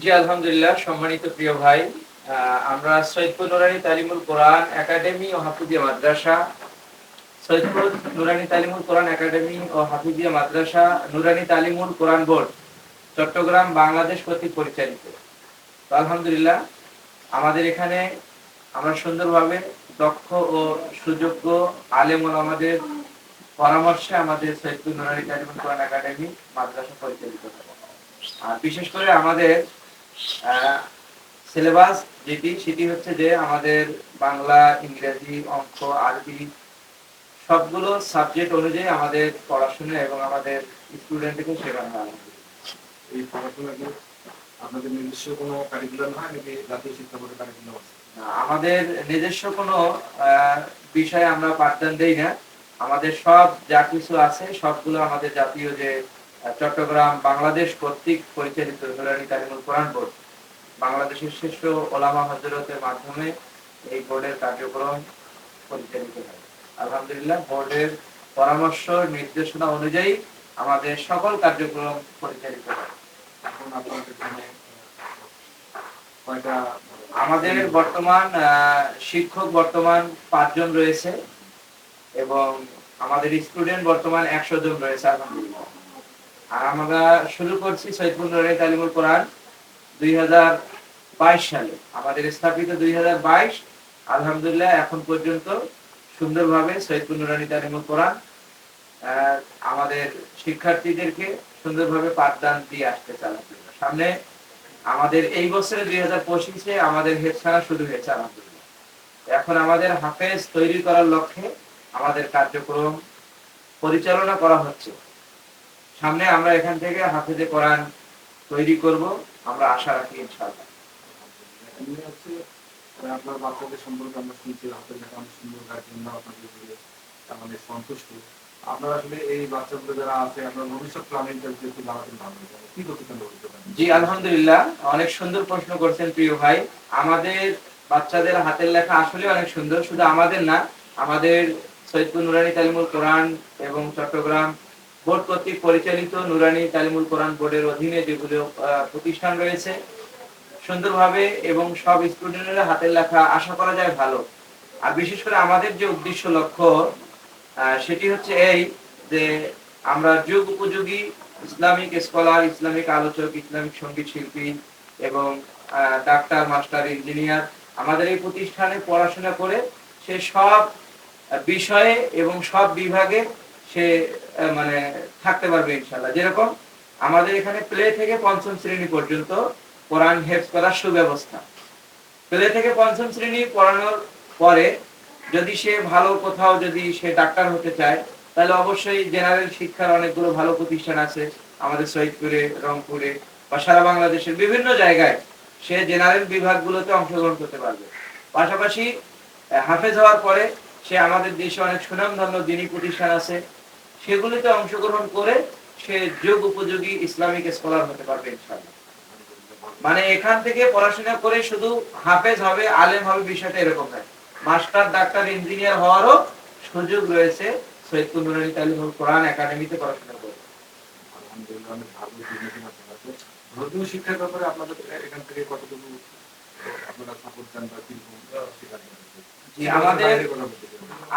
জি, আলহামদুলিল্লাহ, সম্মানিত প্রিয় ভাই। আমরা সৈয়দপুর নুরানি তালিমুল কোরআন একাডেমি ও হাফিজিয়া মাদ্রাসা, সৈয়দপুর নুরানি তালিমুল কোরআন একাডেমি ও হাফিজিয়া মাদ্রাসা, নুরানি তালিমুল কোরআন বোর্ড, চট্টগ্রাম, বাংলাদেশ কর্তৃক পরিচালিত। আলহামদুলিল্লাহ, আমাদের এখানে আমরা সুন্দরভাবে দক্ষ ও সুযোগ্য আলেম আমাদের পরামর্শে আমাদের সৈয়দপুর নুরানি তালিমুল কোরআন একাডেমি মাদ্রাসা পরিচালিত আর বিশেষ করে আমাদের সিলেবাস যেটি সেটি হচ্ছে যে আমাদের বাংলা ইংরেজি অঙ্ক আরবি সবগুলো সাবজেক্ট অনুযায়ী আমাদের পড়াশোনা এবং আমাদের স্টুডেন্টকে শেখানো হয়। এই পড়াশোনা কি আপনাদের নিজস্ব কোনো কারিকুলাম হয় নাকি জাতীয় শিক্ষা বোর্ডের কারিকুলাম আছে? আমাদের নিজস্ব কোনো বিষয়ে আমরা পাঠদান দেই না। আমাদের সব যা কিছু আছে সবগুলো আমাদের জাতীয় যে চট্টগ্রাম বাংলাদেশ কর্তৃক পরিচালিত নুরানি তালিমুল কোরআন বোর্ড। বাংলাদেশের শ্রেষ্ঠ ওলামা হজরতের মাধ্যমে এই বোর্ডের কার্যক্রম পরিচালিত হয়। আলহামদুলিল্লাহ, বোর্ডের পরামর্শ, নির্দেশনা অনুযায়ী আমাদের সকল কার্যক্রম পরিচালিত হয়। আমাদের বর্তমান শিক্ষক বর্তমান পাঁচজন রয়েছে এবং আমাদের স্টুডেন্ট বর্তমান একশো জন রয়েছে, আলহামদুলিল্লাহ। আর আমরা শুরু করছি সৈয়দপুর নুরানি তালিমুল কোরআন দুই হাজার বাইশ সালে। আমাদের স্থাপিত দুই হাজার বাইশ, আলহামদুলিল্লাহ এখন পর্যন্ত সুন্দরভাবে সৈয়দপুর নুরানি তালিমুল কোরআন আমাদের শিক্ষার্থীদেরকে সুন্দরভাবে পাঠদান দিয়ে আসতে আলহামদুলিল্লাহ সামনে আমাদের এই বছরে দুই হাজার পঁচিশে আমাদের হেডসানা শুরু হয়েছে আলহামদুলিল্লাহ। এখন আমাদের হাফেজ তৈরি করার লক্ষ্যে আমাদের কার্যক্রম পরিচালনা করা হচ্ছে। সামনে আমরা এখান থেকে হাফেজে কোরআন তৈরি করব আমরা আশা রাখি ইনশাআল্লাহ। হচ্ছে আপনার বাচ্চাদের সম্পর্কে আমরা শুনছি অনেক সুন্দর আপনাদের উপরে আমাদের সন্তুষ্ট। আপনারা আসলে এই বাচ্চাগুলো যারা আছে আপনার ভবিষ্যৎ প্ল্যানিংটাকে একটু জানাতে ভালো কি করতে জি আলহামদুলিল্লাহ অনেক সুন্দর প্রশ্ন করছেন প্রিয় ভাই। আমাদের বাচ্চাদের হাতের লেখা আসলে অনেক সুন্দর শুধু আমাদের না আমাদের সৈয়দপুর নুরানি তালিমুল কোরআন এবং চট্টগ্রাম বোর্ড কর্তৃক পরিচালিত নুরানি তালিমুল কোরআন বোর্ডের অধীনে যেগুলো প্রতিষ্ঠান রয়েছে, সুন্দরভাবে এবং সব স্টুডেন্টের হাতের লেখা আশা করা যায় ভালো। আর বিশেষ করে আমাদের যে উদ্দেশ্য লক্ষ্য সেটি হচ্ছে এই যে আমরা যুগ উপযোগী ইসলামিক স্কলার, ইসলামিক আলোচক, ইসলামিক সংগীত শিল্পী এবং ডাক্তার, মাস্টার, ইঞ্জিনিয়ার আমাদের এই প্রতিষ্ঠানে পড়াশোনা করে সে সব বিষয়ে এবং সব বিভাগে সে মানে থাকতে পারবে ইনশাল্লাহ যেরকম আমাদের এখানে প্লে থেকে পঞ্চম শ্রেণি পর্যন্ত কোরআন হেফজ করার সুব্যবস্থা। প্লে থেকে পঞ্চম শ্রেণি পড়ানোর পরে যদি সে ভালো কোথাও যদি সে ডাক্তার হতে চায়, তাহলে অবশ্যই জেনারেল শিক্ষার অনেকগুলো ভালো প্রতিষ্ঠান আছে আমাদের শহীদপুরে রংপুরে বা সারা বাংলাদেশের বিভিন্ন জায়গায় সে জেনারেল বিভাগগুলোতে অংশগ্রহণ করতে পারবে। পাশাপাশি হাফেজ হওয়ার পরে সে আমাদের দেশে অনেক সুনামধন্য দিনী প্রতিষ্ঠান আছে সেগুলিতে অংশগ্রহণ করে সে যোগ উপযোগী ইসলামিক স্কলার হতে পারবে ইনশাআল্লাহ। মানে এখান থেকে পড়াশোনা করে শুধু হাফেজ হবে আলেম হবে বিষয়টা এরকম নয়। মাস্টার ডাক্তার ইঞ্জিনিয়ার হওয়ারও সুযোগ রয়েছে তালিমুল কোরআন একাডেমিতে পড়াশোনা করে। ধর্মীয় শিক্ষার ব্যাপারে আপনাদের এখান থেকে কতটুকু আপনারা সাপোর্ট দেন বা আমাদের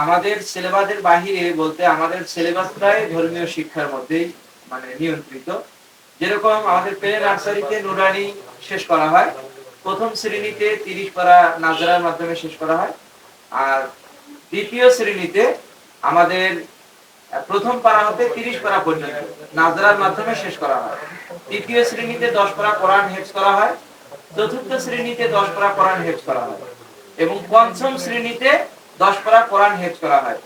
আমাদের সিলেবাসের বাহিরে বলতে আমাদের সিলেবাসটাই ধর্মীয় শিক্ষার মধ্যেই মানে নিয়ন্ত্রিত। যেরকম আমাদের প্লে নার্সারিতে নুরানি শেষ করা হয়, প্রথম শ্রেণীতে তিরিশ পারা নাজরার মাধ্যমে শেষ করা হয়, আর দ্বিতীয় শ্রেণীতে আমাদের প্রথম পারা হতে তিরিশ পারা পর্যন্ত নাজরার মাধ্যমে শেষ করা হয়। তৃতীয় শ্রেণীতে দশ পারা কোরআন হেফজ করা হয়, চতুর্থ শ্রেণীতে দশ পারা কোরআন হেফজ করা হয় এবং পঞ্চম শ্রেণীতে দশ পারা কোরআন হেফজ করা হয়।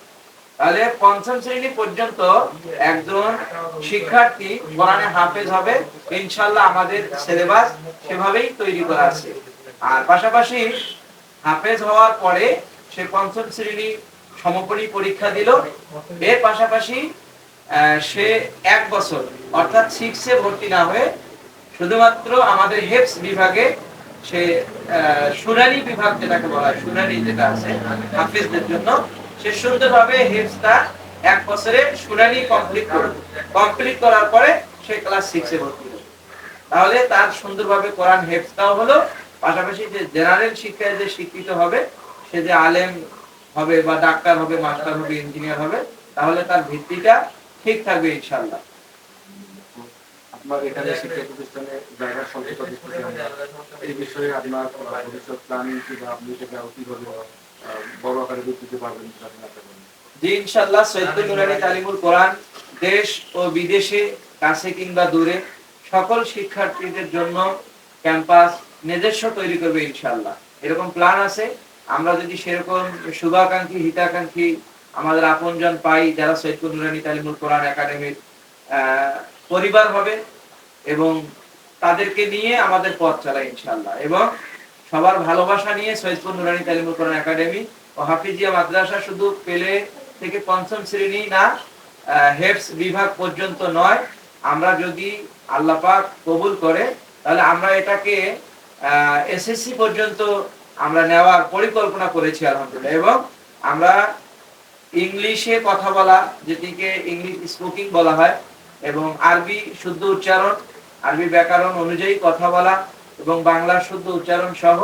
তাহলে পঞ্চম শ্রেণি পর্যন্ত একজন শিক্ষার্থী কোরআনে হাফেজ হবে। ইনশাল্লাহ আমাদের সিলেবাস সেভাবেই তৈরি করা আছে। আর পাশাপাশি হাফেজ হওয়ার পরে সে পঞ্চম শ্রেণি সমপরি পরীক্ষা দিল। এর পাশাপাশি সে এক বছর, অর্থাৎ সিক্সে ভর্তি না হয়ে শুধুমাত্র আমাদের হেফস বিভাগে সে শুনানি বিভাগ যেটাকে বলা হয়, শুনানি যেটা আছে, হাফিজদের জন্য, সে সুন্দরভাবে এক বছরে শুনানি কমপ্লিট করবে কমপ্লিট করার পরে সে ক্লাস সিক্সে ভর্তি হবে তাহলে তার সুন্দরভাবে কোরআন হেফতাও হলো, পাশাপাশি যে জেনারেল শিক্ষায় যে শিক্ষিত হবে, সে যে আলেম হবে বা ডাক্তার হবে মাস্টার হবে ইঞ্জিনিয়ার হবে, তাহলে তার ভিত্তিটা ঠিক থাকবে ইনশাল্লাহ আপনার এখানে শিক্ষা প্রতিষ্ঠানে জায়গা স্বল্পতা এই বিষয়ে আপনার ভবিষ্যৎ প্ল্যানিং কি বা আপনি সেটা কীভাবে বড় আকারে রূপ দিতে পারবেন সেটা আপনি আশা করেন? জি ইনশাল্লাহ সৈয়দ নুরানি তালিমুল কোরআন দেশ ও বিদেশে কাছে কিংবা দূরে সকল শিক্ষার্থীদের জন্য ক্যাম্পাস নিজস্ব তৈরি করবে ইনশাল্লাহ এরকম প্ল্যান আছে। আমরা যদি সেরকম শুভাকাঙ্ক্ষী হিতাকাঙ্ক্ষী আমাদের আপনজন পাই যারা সৈয়দপুর নুরানি তালিমুল কোরআন একাডেমির আহ, পরিবার হবে এবং তাদেরকে নিয়ে আমাদের পথ চালাই ইনশাল্লাহ এবং সবার ভালোবাসা নিয়ে সৈয়দপুর নুরানি তালিমুল কোরআন একাডেমি ও হাফিজিয়া মাদ্রাসা শুধু পেলে থেকে পঞ্চম শ্রেণি না হেডস বিভাগ পর্যন্ত নয়, আমরা যদি আল্লাহ পাক কবুল করে, তাহলে আমরা এটাকে এসএসসি পর্যন্ত আমরা নেওয়ার পরিকল্পনা করেছি আলহামদুলিল্লাহ। এবং আমরা ইংলিশে কথা বলা, যেটিকে ইংলিশ স্পোকিং বলা হয়, এবং আরবি শুদ্ধ উচ্চারণ আরবি ব্যাকরণ অনুযায়ী কথা বলা এবং বাংলা শুদ্ধ উচ্চারণ সহ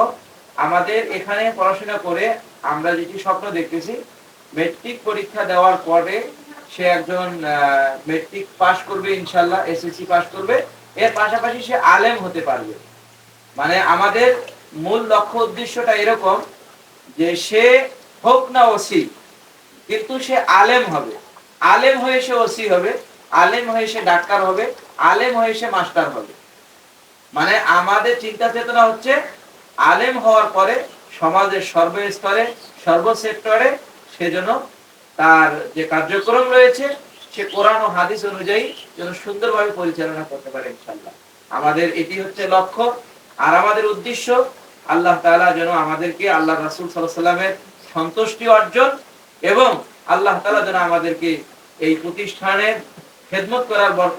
আমাদের এখানে পড়াশোনা করে আমরা যেটি স্বপ্ন দেখতেছি মেট্রিক পরীক্ষা দেওয়ার পরে সে একজন মেট্রিক পাশ করবে ইনশাল্লাহ এসএসসি পাশ করবে। এর পাশাপাশি সে আলেম হতে পারবে। মানে আমাদের মূল লক্ষ্য উদ্দেশ্যটা এরকম যে সে হোক না ওসি, কিন্তু সে আলেম হবে। আলেম হয়ে সে ওসি হবে। আলেম হয়ে সে ডাক্তার হবে, আলেম হয়ে সে মাস্টার হবে। মানে আমাদের চিন্তা চেতনা হচ্ছে, আলেম হওয়ার পরে সমাজের সর্বস্তরে সর্ব সেক্টরে সেজন্য তার যে কার্যক্রম রয়েছে, সে কোরআন ও হাদিস অনুযায়ী যেন সুন্দরভাবে পরিচালনা করতে পারে ইনশাল্লাহ আমাদের এটি হচ্ছে লক্ষ্য, আর আমাদের উদ্দেশ্য, আল্লাহ তাআলা যেন আমাদেরকে আল্লাহ রাসুল সাল্লামের সন্তুষ্টি অর্জন এবং আল্লাহ তাআলা যেন আমাদেরকে এই প্রতিষ্ঠানের খেদমত করার বরকত